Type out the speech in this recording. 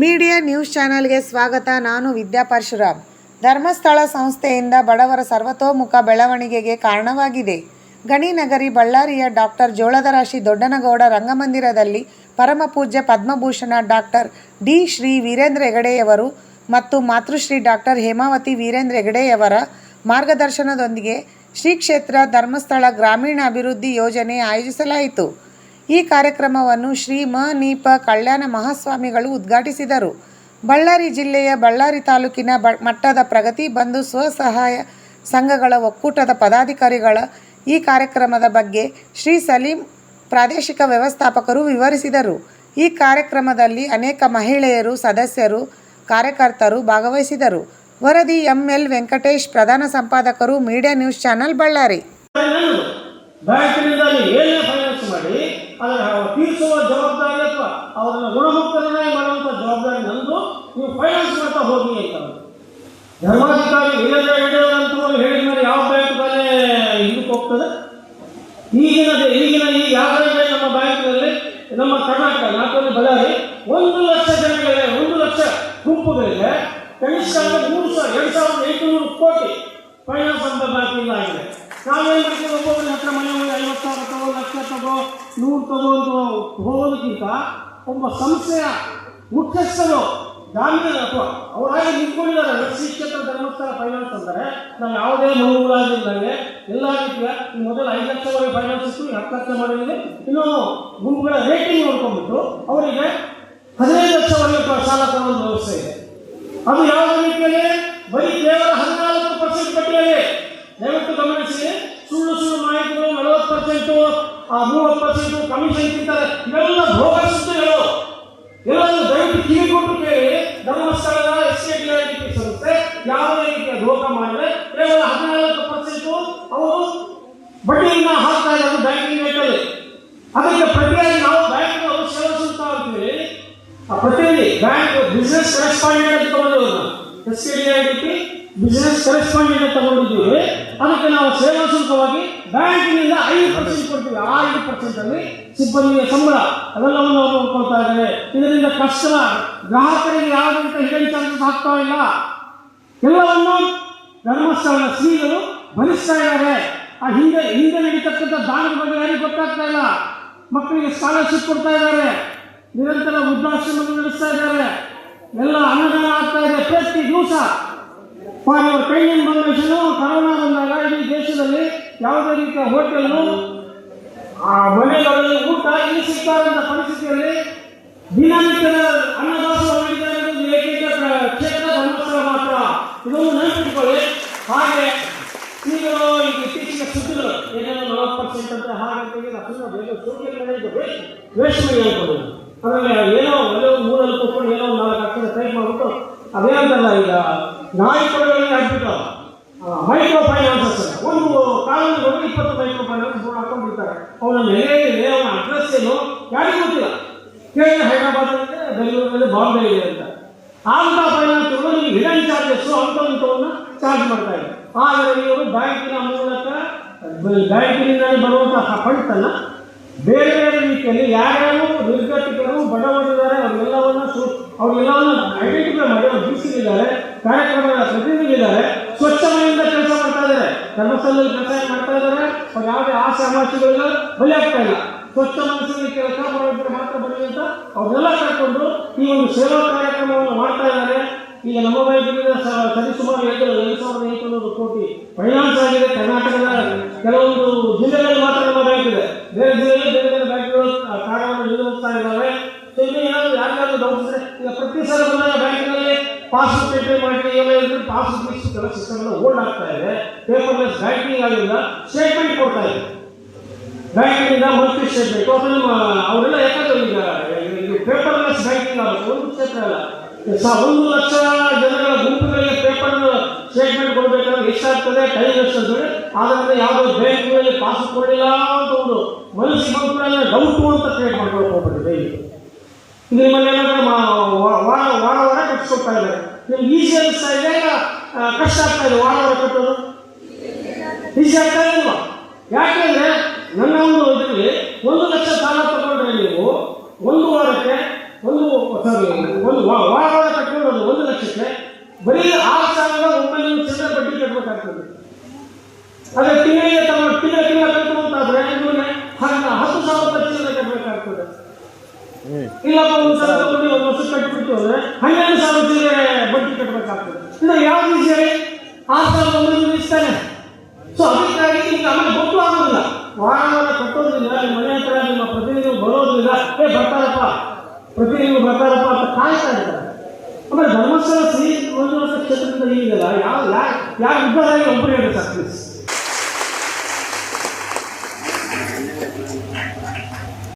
Media news ಚಾನೆಲ್ಗೆ ಸ್ವಾಗತ. ನಾನು ವಿದ್ಯಾ ಪರಶುರಾಮ್. ಧರ್ಮಸ್ಥಳ ಸಂಸ್ಥೆಯಿಂದ ಬಡವರ ಸರ್ವತೋಮುಖ ಬೆಳವಣಿಗೆಗೆ ಕಾರಣವಾಗಿದೆ. ಗಣಿನಗರಿ ಬಳ್ಳಾರಿಯ ಡಾಕ್ಟರ್ ಜೋಳದರಾಶಿ ದೊಡ್ಡನಗೌಡ ರಂಗಮಂದಿರದಲ್ಲಿ ಪರಮಪೂಜ್ಯ ಪದ್ಮಭೂಷಣ ಡಾಕ್ಟರ್ ಡಿ. ಶ್ರೀ ವೀರೇಂದ್ರ ಹೆಗಡೆಯವರು ಮತ್ತು ಮಾತೃಶ್ರೀ ಡಾಕ್ಟರ್ ಹೇಮಾವತಿ ವೀರೇಂದ್ರ ಹೆಗಡೆಯವರ ಮಾರ್ಗದರ್ಶನದೊಂದಿಗೆ ಶ್ರೀ ಕ್ಷೇತ್ರ ಧರ್ಮಸ್ಥಳ ಗ್ರಾಮೀಣ ಅಭಿವೃದ್ಧಿ ಯೋಜನೆ ಆಯೋಜಿಸಲಾಯಿತು. ಈ ಕಾರ್ಯಕ್ರಮವನ್ನು ಶ್ರೀ ಮ ನೀಪ ಕಲ್ಯಾಣ ಮಹಾಸ್ವಾಮಿಗಳು ಉದ್ಘಾಟಿಸಿದರು. ಬಳ್ಳಾರಿ ಜಿಲ್ಲೆಯ ಬಳ್ಳಾರಿ ತಾಲೂಕಿನ ಮಟ್ಟದ ಪ್ರಗತಿ ಬಂಧು ಸ್ವಸಹಾಯ ಸಂಘಗಳ ಒಕ್ಕೂಟದ ಪದಾಧಿಕಾರಿಗಳ ಈ ಕಾರ್ಯಕ್ರಮದ ಬಗ್ಗೆ ಶ್ರೀ ಸಲೀಂ ಪ್ರಾದೇಶಿಕ ವ್ಯವಸ್ಥಾಪಕರು ವಿವರಿಸಿದರು. ಈ ಕಾರ್ಯಕ್ರಮದಲ್ಲಿ ಅನೇಕ ಮಹಿಳೆಯರು, ಸದಸ್ಯರು, ಕಾರ್ಯಕರ್ತರು ಭಾಗವಹಿಸಿದರು. ವರದಿ ಎಂಎಲ್ ವೆಂಕಟೇಶ್, ಪ್ರಧಾನ ಸಂಪಾದಕರು, ಮೀಡಿಯಾ ನ್ಯೂಸ್ ಚಾನೆಲ್ ಬಳ್ಳಾರಿ ನನ್ನದು ಬ್ಯಾಂಕಿನಿಂದ ನೀವು ಏನೇ ಫೈನಾನ್ಸ್ ಮಾಡಿ ಅದರ ತೀರಿಸುವ ಜವಾಬ್ದಾರಿ ಅಥವಾ ಅವರನ್ನು ಗುಣಮುಕ್ತರನ್ನಾಗಿ ಮಾಡುವಂಥ ಜವಾಬ್ದಾರಿ ನಂದು ನೀವು ಫೈನಾನ್ಸ್ ಮಾಡ್ತಾ ಹೋಗಿ ಅಂತ. ಧರ್ಮಾಧಿಕಾರಿ ವೀರೇಂದ್ರ ಹೆಗಡೆಯವರಂತವರು ಹೇಳಿದ ಮೇಲೆ ಯಾವ ಬ್ಯಾಂಕ್ ಮೇಲೆ ಇದಕ್ಕೆ ಹೋಗ್ತದೆ? ಈಗಿನ ಈಗಿನ ಈ ಯಾವ್ದಾದ್ರೆ ನಮ್ಮ ಬ್ಯಾಂಕ್ನಲ್ಲಿ, ನಮ್ಮ ಕರ್ನಾಟಕ ನಾಲ್ಕರಲ್ಲಿ ಬಳ್ಳಾರಿ, ಒಂದು ಲಕ್ಷ ಜನಗಳಿಗೆ, ಒಂದು ಲಕ್ಷ ಗುಂಪುಗಳಿಗೆ ಕನಿಷ್ಠ ಅಂದ್ರೆ ಮೂರು ಸಾವಿರ, ಎರಡು ಸಾವಿರದ ಎಂಟುನೂರು ಕೋಟಿ ಫೈನಾನ್ಸ್ ಅಂತ ಬ್ಯಾಂಕಿಂದ ಆಗಿದೆ. ನಾವೇನು ಮಾಡ್ತೀವಿ? ಒಬ್ಬೊಬ್ಬರ ಹತ್ರ ಮನೆ ಮನೆ ಐವತ್ತು ಸಾವಿರ ತಗೋ, ಲಕ್ಷ ತಗೋ, ನೂರು ತಗೋ ಅಂತ ಹೋಗೋದಕ್ಕಿಂತ, ಒಬ್ಬ ಸಂಸ್ಥೆಯ ಮುಖ್ಯಸ್ಥರು ಜಾಮೀನು ಅಥವಾ ಅವರಾಗಿ ನಿಂತ್ಕೊಂಡಿದ್ದಾರೆ. ಶ್ರೀ ಕ್ಷೇತ್ರ ಧರ್ಮಸ್ಥಳ ಫೈನಾನ್ಸ್ ಅಂದರೆ ನಾವು ಯಾವುದೇ ಮನುಗಳಾಗಿಲ್ಲದೆ ಎಲ್ಲ ರೀತಿಯ ಮೊದಲು ಐದು ಲಕ್ಷವರೆಗೆ ಫೈನಾನ್ಸ್ ಇತ್ತು ಹತ್ತು ಲಕ್ಷ ಮಾಡಿದ್ದೀವಿ ಇನ್ನು ಗುಂಪುಗಳ ರೇಟಿಂಗ್ ನೋಡ್ಕೊಂಡ್ಬಿಟ್ಟು ಅವರಿಗೆ ಹದಿನೈದು ಲಕ್ಷವರೆಗೆ ಸಾಲ ಕೊಡುವ ವ್ಯವಸ್ಥೆ ಇದೆ. ಅದು ಯಾವ ರೀತಿಯಲ್ಲಿ? ಬರೀ ಕೇವಲ ಹದಿನಾಲ್ಕು ಪರ್ಸೆಂಟ್ ಬಡ್ಡಿಯಲ್ಲಿ ದಯವಿಟ್ಟು ಗಮನಿಸಿ, ಸುಳ್ಳು ಸುಳ್ಳು ಮಾಹಿತಿಗಳು ನಲವತ್ತು ಪರ್ಸೆಂಟು ಮೂವತ್ತು ಪರ್ಸೆಂಟು ಕಮಿಷನ್ ತಿಂತಾರೆ ಇವೆಲ್ಲ ಬಡ್ಡಿಯನ್ನ ಹಾಕ್ತಾ ಇದ್ದಾರೆ ಬ್ಯಾಂಕಿಂಗ್ ರೇಟಲ್ಲಿ ಅದಕ್ಕೆ ಪ್ರತಿಯಾಗಿ ನಾವು ಬ್ಯಾಂಕ್ ಶುಲ್ಕ ಅಂತೀವಿ. ಆ ಪ್ರತಿನಿಧಿ ಬ್ಯಾಂಕ್ ಬಿಸ್ನೆಸ್ ಕರೆಸ್ಪಾಂಡೆಂಟ್ ಅಂತ ತಗೊಂಡಿದ್ದೀವಿ S K D business correspondent ಅಂತ ತಗೊಂಡಿದ್ದೀವಿ. ಅದಕ್ಕೆ ನಾವು ಸೇವಾ ಶುಲ್ಕವಾಗಿ ಬ್ಯಾಂಕಿನಿಂದ ಐದು ಪರ್ಸೆಂಟ್ ಕೊಡ್ತೀವಿ. ಆ ಐದು ಪರ್ಸೆಂಟ್ ಅಲ್ಲಿ ಸಿಬ್ಬಂದಿಯ ಸಂಬಳ, ಅದೆಲ್ಲವನ್ನು ಅವರು ನೋಡ್ಕೊಳ್ತಾ ಇದ್ದಾರೆ. ಇದರಿಂದ ಕಷ್ಟ ಗ್ರಾಹಕರಿಗೆ ಯಾವುದಂತ ಹಿಡನ್ ಚಾರ್ಜಸ್ ಆಗ್ತಾ ಇಲ್ಲ. ಎಲ್ಲವನ್ನು ಧರ್ಮಸ್ಥಳದ ಶ್ರೀಗಳು ಭರಿಸ್ತಾ ಇದ್ದಾರೆ. ಆ ಹಿಂದೆ ಹಿಂದೆ ನಡೀತಕ್ಕಂಥ ದಾನದ ಬಗ್ಗೆ ಯಾರಿಗೂ ಗೊತ್ತಾಗ್ತಾ ಇಲ್ಲ. ಮಕ್ಕಳಿಗೆ ಸ್ಕಾಲರ್ಶಿಪ್ ಕೊಡ್ತಾ ಇದ್ದಾರೆ. ನಿರಂತರ ವೃದ್ಧಾಶ್ರಮಗಳು ನಡೆಸ್ತಾ ಇದ್ದಾರೆ. ಎಲ್ಲ ಅನುದಾನ ಆಗ್ತಾ ಇದೆ. ಪ್ರತಿ ದಿವಸ for our kind foundation corona ಬಂದಾಗ ಇಡೀ ದೇಶದಲ್ಲಿ ಯಾವುದೇ ರೀತಿಯ ಹೋಟೆಲ್ಲು ಆ ಮನೆಗಳಲ್ಲಿ ಊಟ ಇಲ್ಲಿ ಸಿಗ್ತಾ ಪರಿಸ್ಥಿತಿಯಲ್ಲಿ ದಿನನಿತ್ಯದ ಅನ್ನದಾಸೋಹ ಏಕೈಕ ಕ್ಷೇತ್ರ ಧರ್ಮಸ್ಥಳ ಮಾತ್ರ. ಇದೊಂದು ನೆನಪಿಟ್ಕೊಳ್ಳಿ ಹಾಗೆ ಈಗ ಈಗ ಇತ್ತೀಚಿನ ಸುದ್ದಿಗಳು ಏನೇನೋ ನಲವತ್ತು ಪರ್ಸೆಂಟ್ ಅಂತ ಹಾಗಂತ ಈಗ ಸುಮ್ಮನೆ ಬೇಗ ಸೋಷಿಯಲ್ ಮೀಡಿಯಾ ವೇಸ್ಟ್ ಮೈ ಅನ್ಕೊಳ್ಳೋದು ಆಮೇಲೆ ಏನೋ ಒಂದು ಮೂರಲ್ಲಿ ಕೂತ್ಕೊಂಡು ಏನೋ ಒಂದು ನಾಲ್ಕು ಅಕ್ಷರ ಟೈಪ್ ಮಾಡ್ಬಿಟ್ಟು ಅದೇನಂತಲ್ಲ ಈಗ, ನಾಯಿ ಕೊಡುಗಳಿಗೆ ಹಾಕ್ಬಿಟ್ಟು ಮೈಕ್ರೋ ಫೈನಾನ್ಸಸ್ ಒಂದು ಕಾಲದಲ್ಲಿ ಒಂದು ಇಪ್ಪತ್ತು ಮೈಕ್ರೋ ಫೈನಾನ್ಸ್ ಬೋರ್ಡ್ ಹಾಕೊಂಡಿರ್ತಾರೆ ಅವನ ನೆಲೆ ಇದೆ, ಅವನ ಅಡ್ರೆಸ್ ಏನು? ಯಾರಿಗೂ ಗೊತ್ತಿಲ್ಲ. ಕೇಳಿ ಹೈದರಾಬಾದ್ ಅಂದ್ರೆ ಬೆಂಗಳೂರಲ್ಲಿ ಬಾಂಬೆ ಇದೆ ಅಂತ. ಅಂತ ಫೈನಾನ್ಸ್ ನಿಮಗೆ ಹಿಡನ್ ಚಾರ್ಜಸ್ ಅಂತ ಇಂಥವನ್ನ ಚಾರ್ಜ್ ಮಾಡ್ತಾ ಇದ್ದಾರೆ ಆದರೆ ಇವರು ಬ್ಯಾಂಕಿನ ಮೂಲಕ ಬ್ಯಾಂಕಿನಿಂದ ಬರುವಂತಹ ಫಂಡ್ಸನ್ನು ಬೇರೆ ಬೇರೆ ರೀತಿಯಲ್ಲಿ ಯಾರ್ಯಾರು ನಿರ್ಗತಿಕರು, ಬಡವರಿದ್ದಾರೆ, ಅವರೆಲ್ಲವನ್ನ ಸು ಐಡೆಂಟಿಫೈ ಮಾಡಿ, ಅವ್ರು ಬೀಸಿದ್ದಾರೆ ಕಾರ್ಯಕ್ರಮಗಳ ಪ್ರತಿನಿಧಿಗಳಿದ್ದಾರೆ ಸ್ವಚ್ಛ ಮನೆಯಿಂದ ಕೆಲಸ ಮಾಡ್ತಾ ಇದ್ದಾರೆ. ಧರ್ಮಸ್ಥಳದಲ್ಲಿ ಕೆಲಸ ಅವ್ರು ಆಸೆ ಬಲಿ ಆಗ್ತಾ ಇಲ್ಲ ಸ್ವಚ್ಛ ಮನಸ್ಸಿನಲ್ಲಿ ಕೆಲಸ ಮಾಡೋದ್ರೆ ಮಾತ್ರ ಬರಲಿ ಅಂತ ಅವ್ರನ್ನೆಲ್ಲ ಕರ್ಕೊಂಡು ಈ ಒಂದು ಸೇವಾ ಕಾರ್ಯಕ್ರಮವನ್ನು ಮಾಡ್ತಾ ಇದ್ದಾರೆ. ಈಗ ನಮ್ಮ ಸ- ಸರಿಸುಮಾರು ಎರಡು ಎರಡು ಸಾವಿರದ ಎಂಟುನೂರು ಕೋಟಿ ಫೈನಾನ್ಸ್ ಆಗಿದೆ. ಕರ್ನಾಟಕದ ಕೆಲವೊಂದು ಜಿಲ್ಲೆಗಳಲ್ಲಿ ಮಾತ್ರ ನಮ್ಮ ಬ್ಯಾಂಕ್ ಇದೆ. ಬೇರೆ ಜಿಲ್ಲೆಯಲ್ಲಿ ಬೇರೆ ಬೇರೆ ಬ್ಯಾಂಕ್ಗಳು ಕಾರ್ಯವನ್ನು ನಿರ್ವಹಿಸ್ತಾ ಇದ್ದಾವೆ. ಇದು ಏನಾದರೂ ಯಾರಿಗಾದ್ರೂ ಡೌಟ್ ಈಗ ಪ್ರತಿ ಸಲ ಬಂದಾಗ ಬ್ಯಾಂಕಿನಲ್ಲಿ ಪಾಸ್ಬುಕ್ ಎಂಟ್ರಿ ಮಾಡಿ, ಎಲ್ಲ ಇದ್ರೆ ಪಾಸ್ಬುಕ್ ಇಷ್ಟು ಕೆಲ ಸಿಸ್ಟಮ್ ಎಲ್ಲ ಹೋಲ್ಡ್ ಆಗ್ತಾ ಇದೆ. ಪೇಪರ್ಲೆಸ್ ಬ್ಯಾಂಕಿಂಗ್ ಆಗಿಲ್ಲ, ಸ್ಟೇಟ್ಮೆಂಟ್ ಕೊಡ್ತಾ ಇದೆ. ಬ್ಯಾಂಕಿನಿಂದ ಮಂತ್ಲಿ ಸ್ಟೇಟ್ಮೆಂಟ್ ಅದನ್ನು ಅವರೆಲ್ಲ ಯಾಕಂದ್ರೆ ಈಗ, ಇದು ಪೇಪರ್ಲೆಸ್ ಬ್ಯಾಂಕಿಂಗ್ ಆಗುತ್ತೆ ಒಂದು ಕ್ಷೇತ್ರ ಅಲ್ಲ. ಒಂದು ಲಕ್ಷ ಜನಗಳ ಗುಂಪುಗಳಿಗೆ ಪೇಪರ್ ಸ್ಟೇಟ್ಮೆಂಟ್ ಕೊಡಬೇಕಾದ್ರೆ ಎಷ್ಟಾಗ್ತದೆ ಟೈಮ್ ಎಷ್ಟು ಅಂತೇಳಿ ಆದ್ದರಿಂದ ಯಾವುದೋ ಬ್ಯಾಂಕ್ಗಳಲ್ಲಿ ಪಾಸ್ ಕೊಡಲಿಲ್ಲ ಅಂತ ಒಂದು ಮನಸ್ಸಿಗೆ ಬಂದ ಡೌಟ್ ಅಂತ ಕ್ರಿಯೇಟ್ ಮಾಡ್ಕೊಳಕ್ಕೆ ಹೋಗ್ಬಿಟ್ಟಿದೆ ಇದು ನಿಮ್ಮಲ್ಲಿ ಏನಾದರೂ ವಾರ ವಾರ ವಾರ ಕಟ್ಸ್ಕೊಳ್ತಾ ಇದ್ದಾರೆ. ನಿಮ್ಗೆ ಈಸಿ ಅನಿಸ್ತಾ ಇದೆ ಕಷ್ಟ ಆಗ್ತಾ ಇದೆ? ವಾರ ವಾರ ಕಟ್ಟೋದು? ಈಸಿ ಆಗ್ತಾ ಇಲ್ವಾ ಯಾಕೆಂದ್ರೆ ನನ್ನ ಒಂದು ಇದರಲ್ಲಿ ಒಂದು ಲಕ್ಷ ಸಾಲ ತಗೊಂಡ್ರೆ ನೀವು ಒಂದು ವಾರಕ್ಕೆ ಒಂದು ಸಾರಿ ಒಂದು ವಾರ ವಾರ ಕಟ್ಕೊಳ್ಳೋದು ಒಂದು ಲಕ್ಷಕ್ಕೆ ಬರೀ ಆರು ಸಾವಿರದ ಒಂಬೈನೂರು ಚಿಲ್ಲರೆ ಬಡ್ಡಿ ಕಟ್ಟಬೇಕಾಗ್ತದೆ ಅದೇ ತಿಂಗಳಿಗೆ ತಮ್ಮ ತಿಂಗಳ ತಿಂಗಳ ಕಟ್ಟುವಂತಾದ್ರೆ ಹಣ ಹತ್ತು ಸಾವಿರ ಚಿಲ್ಲರೆ ಕಟ್ಟಬೇಕಾಗ್ತದೆ ಇಲ್ಲಪ್ಪ ಒಂದು ಸಲ ತಗೊಂಡು ಒಂದು ವರ್ಷ ಕಟ್ಟಿಬಿಟ್ಟು ಅಂದ್ರೆ ಹನ್ನೆರಡು ಸಾವಿರ ಚಿಲ್ಲರೆ ಬಡ್ಡಿ ಕಟ್ಟಬೇಕಾಗ್ತದೆ ಇನ್ನು ಯಾವ ವಿಷಯ ಆರು ಸಾವಿರದ ಒಂಬೈನೂರು ಇಸ್ತಾನೆ ಸೊ ಗೊತ್ತು ಆಗೋದಿಲ್ಲ ಕಟ್ಟೋದಿಲ್ಲ ನಿಮ್ಮ ಮನೆ ಹತ್ರ ನಿಮ್ಮ ಪ್ರತಿನಿಧಿಗಳು ಬರೋದ್ರಿಂದ, ಏ, ಬರ್ತಾರಪ್ಪ, ಪ್ರತಿನಿಧಿಗಳು ಬರ್ತಾರಪ್ಪ ಅಂತ ಕಾಯ್ತಾ ಇದ್ದಾರೆ ಆಮೇಲೆ ಧರ್ಮಸ್ಥಳ ಶ್ರೀ ಮಂಜುನಾಥ ಕ್ಷೇತ್ರದಿಂದ ಈಗಲ್ಲ ಯಾವ ಯಾರು ಯಾವ ಉದ್ದಾರಾಗಿ ಒಬ್ಬರು ಹೇಳಿ